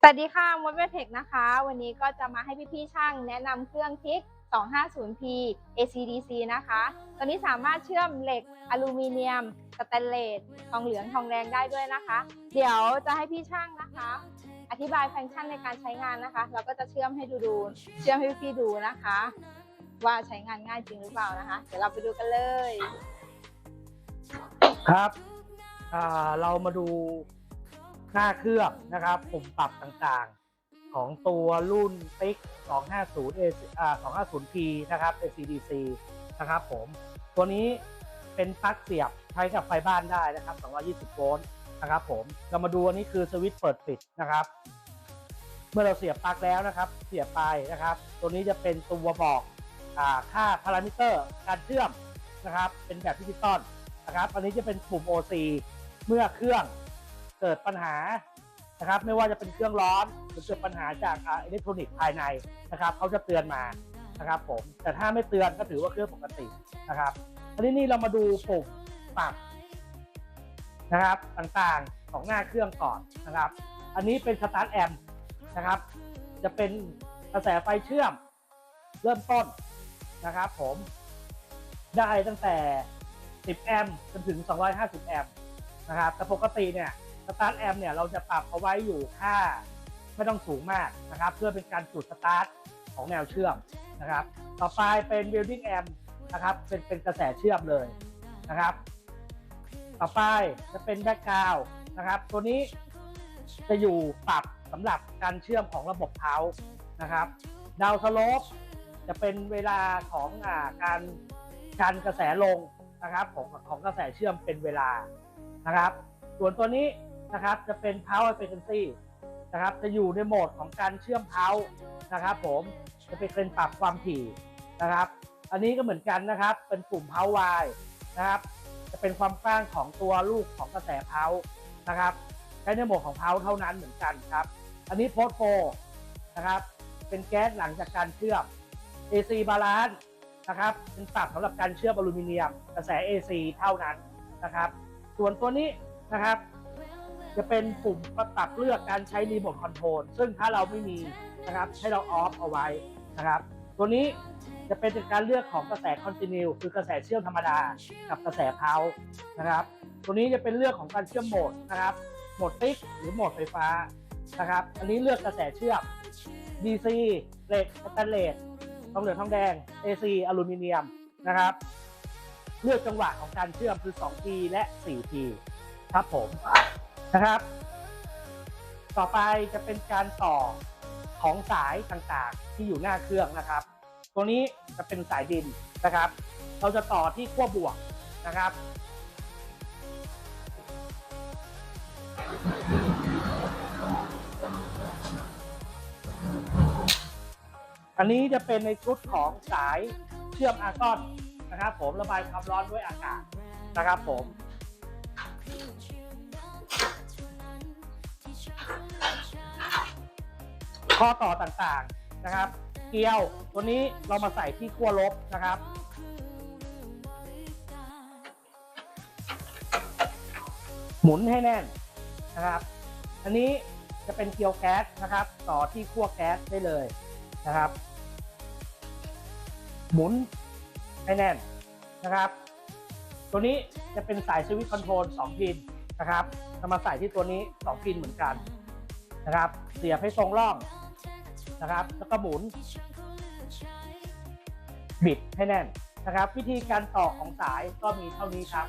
สวัสดีค่ะมดเวทเทคนะคะ วันนี้ก็จะมาให้พี่ๆช่างแนะนำเครื่องทิก 250P ACDC นะคะ ตัวนี้สามารถเชื่อมเหล็กอลูมิเนียม สแตนเลส ทองเหลือง ทองแดงได้ด้วยนะคะ เดี๋ยวจะให้พี่ช่างนะคะ อธิบายฟังก์ชันในการใช้งานนะคะ เราก็จะเชื่อมให้ดูดู เชื่อมให้พี่ดูนะคะ ว่าใช้งานง่ายจริงหรือเปล่านะคะ เดี๋ยวเราไปดูกันเลย ครับอ่าเรามาดู หน้าเครื่องนะครับปุ่มปรับต่างๆ ของตัวรุ่น PIC 250 A อ่า 250P นะครับ ACDC นะครับผม ตัวนี้เป็นปลั๊กเสียบใช้กับไฟบ้านได้นะครับ 220 โวลต์นะครับผมเรามาดูอันนี้คือสวิตช์เปิดปิดนะครับ เมื่อเราเสียบปลั๊กแล้วนะครับ เสียบไปนะครับ ตัวนี้จะเป็นตัวบอกอค่าพารามิเตอร์การเชื่อมนะครับ เป็นแบบดิจิตอลนะครับ อันนี้จะเป็นปุ่ม OC เมื่อเครื่อง เกิดปัญหานะครับไม่ว่าจะเป็นเครื่องร้อนหรือเกิดปัญหาจากอิเล็กทรอนิกส์ภายในนะครับเขาจะเตือนมานะครับผมแต่ถ้าไม่เตือนก็ถือว่าเครื่องปกตินะครับอันนี้นี่เรามาดูปุ่มปรับนะครับต่างๆของหน้าเครื่องก่อนนะครับ อันนี้เป็นสตาร์ทแอมนะครับ จะเป็นกระแสไฟเชื่อมเริ่มต้นนะครับผมได้ตั้งแต่ 10 แอมป์จนถึง 250 แอมป์นะครับแต่ปกติเนี่ย สตาร์ทแอมป์เนี่ยเราจะปรับเอาไว้อยู่ค่าไม่ต้องสูงมากนะครับ เพื่อเป็นการจุดสตาร์ทของแนวเชื่อมนะครับ ต่อไปเป็น building amp นะครับ เป็นเป็นกระแสเชื่อมเลยนะครับ ต่อไปจะเป็น background นะครับ ตัวนี้จะอยู่ปรับสำหรับการเชื่อมของระบบเท้านะครับ ดาวสโลปจะเป็นเวลาของอาการการกระแสลงนะครับของของกระแสเชื่อมเป็นเวลานะครับ ส่วนตัวนี้ นะครับ จะเป็น power frequency นะครับ จะอยู่ในโหมดของการเชื่อมเพานะครับ ผมจะเป็นปรับความถี่นะครับ อันนี้ก็เหมือนกันนะครับ เป็นปุ่ม power Y นะครับ จะเป็นความกว้างของตัวลูกของกระแสเพานะครับ ใช้ในโหมดของเพาเท่านั้นเหมือนกันครับ อันนี้โพสโฟนะครับ เป็นแก๊สหลังจากการเชื่อม AC balance นะครับ เป็นปรับสำหรับการเชื่อมอลูมิเนียม กระแส AC เท่านั้นนะครับ ส่วนตัวนี้นะครับ จะเป็นปุ่มประตับเลือกการใช้รีโมทคอนโทรลซึ่งถ้าเราไม่มีนะครับให้เราออฟเอาไว้นะครับตัวนี้จะเป็นการเลือกของกระแสคอนติเนียคือกระแสเชื่อมธรรมดากับกระแสเพานะครับ ตัวนี้จะเป็นเลือกของการเชื่อมโหมดนะครับโหมดติ๊กหรือโหมดไฟฟ้านะครับ อันนี้เลือกกระแสเชื่อม DC เหล็กสแตนเลสทองเหลืองทองแดง AC อลูมิเนียมนะครับ เลือกจังหวะของการเชื่อมคือ 2P และ 4P ครับผม นะครับ ต่อไปจะเป็นการต่อของสายต่างๆ ที่อยู่หน้าเครื่องนะครับ ตัวนี้จะเป็นสายดินนะครับ เราจะต่อที่ขั้วบวกนะครับอันนี้จะเป็นในชุดของสายเชื่อมอาร์กอนนะครับ ผมระบายความร้อนด้วยอากาศนะครับผม ข้อต่อต่างๆนะครับ เกลียวตัวนี้เรามาใส่ที่ขั้วลบนะครับหมุนให้แน่นนะครับ อันนี้จะเป็นเกลียวแก๊สนะครับ ต่อที่ขั้วแก๊สได้เลยนะครับ หมุนให้แน่นนะครับ ตัวนี้จะเป็นสายสวิตช์คอนโทรล2พินนะครับจะมาใส่ที่ตัวนี้ 2 พินเหมือนกันนะครับ เสียบให้ตรงร่อง นะครับ แล้วก็หมุน บิดให้แน่นนะครับ วิธีการต่อของสายก็มีเท่านี้ครับ